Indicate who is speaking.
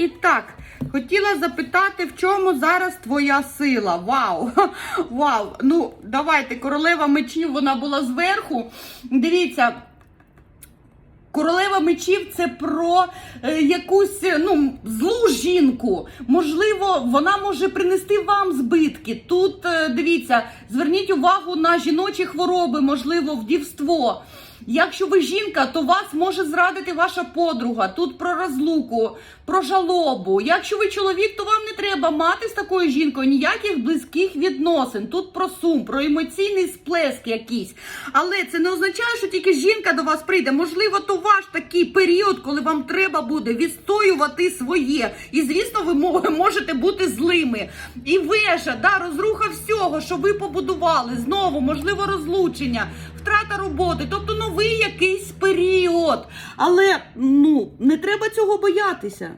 Speaker 1: І так, хотіла запитати, в чому зараз твоя сила? Вау! Вау! Ну, давайте, королева мечів, вона була зверху. Дивіться. Королева мечів це про е, якусь е, ну, злу жінку. Можливо, вона може принести вам збитки. Тут е, дивіться, зверніть увагу на жіночі хвороби, можливо, вдівство. Якщо ви жінка, то вас може зрадити ваша подруга. Тут про розлуку, про жалобу. Якщо ви чоловік, то вам не треба мати з такою жінкою ніяких близьких відносин. Тут про сум, про емоційний сплеск якийсь. Але це не означає, що тільки жінка до вас прийде. Можливо, то ваш такий період, коли вам треба буде відстоювати своє. І звісно, ви можете бути злими. І вежа, да, розруха всього, що ви побудували. Знову, можливо, розлучення, втрата роботи, тобто новий якийсь період. Але ну не треба цього боятися.